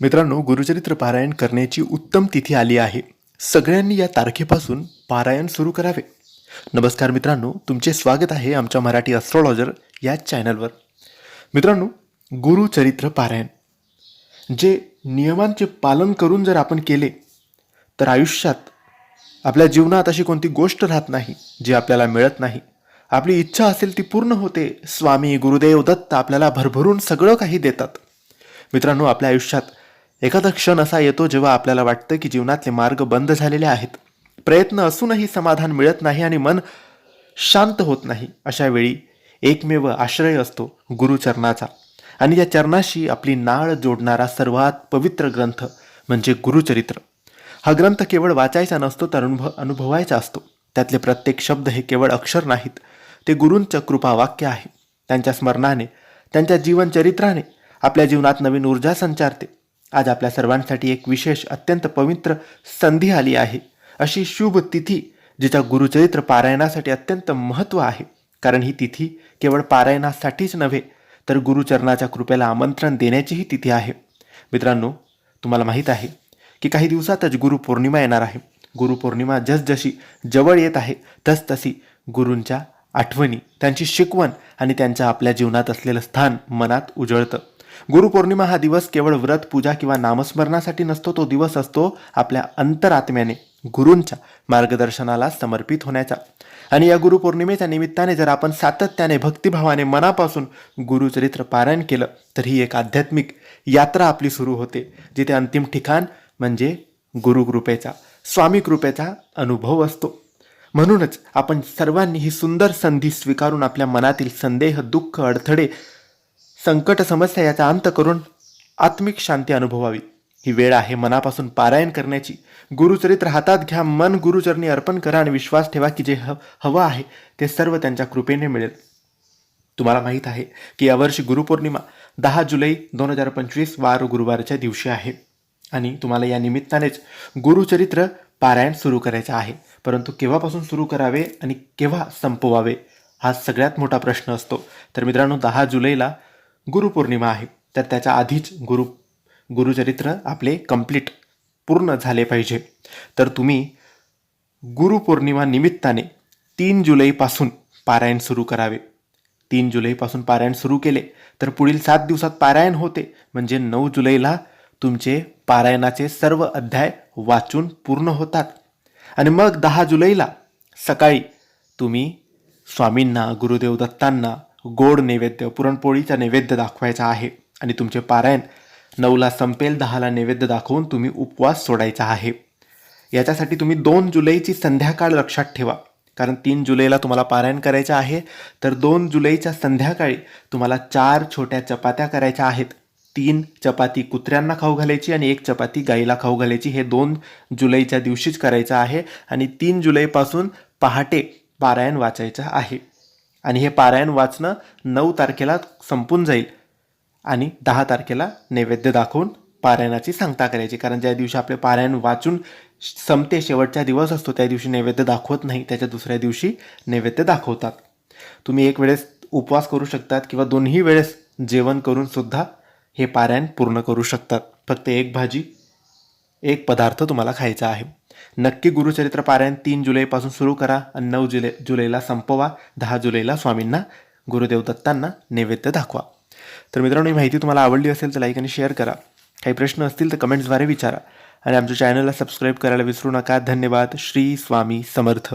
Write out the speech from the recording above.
मित्रांनो गुरुचरित्र पारायण करण्याची उत्तम तिथी आली आहे. सगळ्यांनी या तारखेपासून पारायण सुरू करावे. नमस्कार मित्रांनो तुमचे स्वागत आहे आमच्या मराठी ॲस्ट्रॉलॉजर या चॅनलवर मित्रांनो गुरुचरित्र पारायण. जे नियमांचे पालन करून जर आपण केले तर आयुष्यात आपल्या जीवनात अशी कोणती गोष्ट राहत नाही जी आपल्याला मिळत नाही. आपली इच्छा असेल ती पूर्ण होते स्वामी गुरुदेव दत्त आपल्याला भरभरून सगळं काही देतात. मित्रांनो आपल्या आयुष्यात एखादा क्षण असा येतो जेव्हा आपल्याला वाटतं की जीवनातले मार्ग बंद झालेले आहेत. प्रयत्न असूनही समाधान मिळत नाही आणि मन शांत होत नाही. अशा वेळी एकमेव आश्रय असतो गुरुचरणाचा. आणि या चरणाशी आपली नाळ जोडणारा सर्वात पवित्र ग्रंथ म्हणजे गुरुचरित्र. हा ग्रंथ केवळ वाचायचा नसतो तर अनुभव अनुभवायचा असतो. त्यातले प्रत्येक शब्द हे केवळ अक्षर नाहीत ते गुरूंचं कृपा वाक्य आहे. त्यांच्या स्मरणाने त्यांच्या जीवनचरित्राने आपल्या जीवनात नवीन ऊर्जा संचारते. आज आपल्या सर्वांसाठी एक विशेष अत्यंत पवित्र संधी आली आहे. अशी शुभ तिथी जिच्या गुरुचरित्र पारायणासाठी अत्यंत महत्त्व आहे. कारण ही तिथी केवळ पारायणासाठीच नव्हे तर गुरुचरणाच्या कृपेला आमंत्रण देण्याचीही तिथी आहे. मित्रांनो तुम्हाला माहीत आहे की काही दिवसातच गुरुपौर्णिमा येणार आहे. गुरुपौर्णिमा जसजशी जवळ येत आहे तसतशी गुरूंच्या आठवणी त्यांची शिकवण आणि त्यांच्या आपल्या जीवनात असलेलं स्थान मनात उजळतं. गुरुपौर्णिमा हा दिवस केवळ व्रत पूजा किंवा नामस्मरणासाठी नसतो तो दिवस असतो आपल्या अंतरात्म्याने गुरूंच्या मार्गदर्शनाला समर्पित होण्याचा. आणि या गुरुपौर्णिमेच्या निमित्ताने जर आपण सातत्याने भक्तिभावाने मनापासून गुरुचरित्र पारायण केलं तर ही एक आध्यात्मिक यात्रा आपली सुरू होते जिथे अंतिम ठिकाण म्हणजे गुरुकृपेचा स्वामी कृपेचा अनुभव असतो. म्हणूनच आपण सर्वांनी ही सुंदर संधी स्वीकारून आपल्या मनातील संदेह दुःख अडथळे संकट समस्या याचा अंत करून आत्मिक शांती अनुभवावी. ही वेळ आहे मनापासून पारायण करण्याची. गुरुचरित्र हातात घ्या मन गुरुचरणी अर्पण करा आणि विश्वास ठेवा की जे ह हवं आहे ते सर्व त्यांच्या कृपेने मिळेल. तुम्हाला माहीत आहे की यावर्षी गुरुपौर्णिमा दहा जुलै दोन हजार पंचवीस वार गुरुवारच्या दिवशी आहे. आणि तुम्हाला या निमित्तानेच गुरुचरित्र पारायण सुरू करायचं आहे. परंतु केव्हापासून सुरू करावे आणि केव्हा संपवावे हा सगळ्यात मोठा प्रश्न असतो. तर मित्रांनो दहा जुलैला गुरुपौर्णिमा आहे. तर त्याच्या आधीच गुरु गुरुचरित्र आपले कंप्लीट पूर्ण झाले पाहिजे. तर तुम्ही गुरुपौर्णिमा निमित्ताने तीन जुलैपासून पारायण सुरू करावे. तीन जुलैपासून पारायण सुरू केले तर पुढील सात दिवसात पारायण होते. म्हणजे नऊ जुलैला तुमचे पारायणाचे सर्व अध्याय वाचून पूर्ण होतात. आणि मग दहा जुलैला सकाळी तुम्ही स्वामींना गुरुदेव दत्तांना गोड नैवेद्य पुरणपोळीचा नैवेद्य दाखवायचा आहे. आणि तुमचे पारायण नऊला संपेल दहाला नैवेद्य दाखवून तुम्ही उपवास सोडायचा आहे. याच्यासाठी तुम्ही दोन जुलैची संध्याकाळ लक्षात ठेवा. कारण तीन जुलैला तुम्हाला पारायण करायचं आहे तर दोन जुलैच्या संध्याकाळी तुम्हाला चार छोट्या चपात्या करायच्या आहेत. तीन चपाती कुत्र्यांना खाऊ घालायची आणि एक चपाती गाईला खाऊ घालायची. हे दोन जुलैच्या दिवशीच करायचं आहे आणि तीन जुलैपासून पहाटे पारायण वाचायचं आहे. आणि हे पारायण वाचणं नऊ तारखेला संपून जाईल आणि दहा तारखेला नैवेद्य दाखवून पारायणाची सांगता करायची. कारण ज्या दिवशी आपले पारायण वाचून संपते शेवटचा दिवस असतो त्या दिवशी नैवेद्य दाखवत नाही त्याच्या दुसऱ्या दिवशी नैवेद्य दाखवतात. तुम्ही एक वेळेस उपवास करू शकतात किंवा दोन्ही वेळेस जेवण करून सुद्धा हे पारायण पूर्ण करू शकतात. फक्त एक भाजी एक पदार्थ तुम्हाला खायचा आहे. नक्की गुरुचरित्र पारायण तीन जुलैपासून सुरू करा आणि नऊ जुलै जुलैला संपवा. दहा जुलैला स्वामींना गुरुदेव दत्तांना नैवेद्य दाखवा. तर मित्रांनो ही माहिती तुम्हाला आवडली असेल तर लाईक आणि शेअर करा. काही प्रश्न असतील तर कमेंट्सद्वारे विचारा. आणि आमच्या चॅनलला सबस्क्राईब करायला विसरू नका. धन्यवाद. श्री स्वामी समर्थ.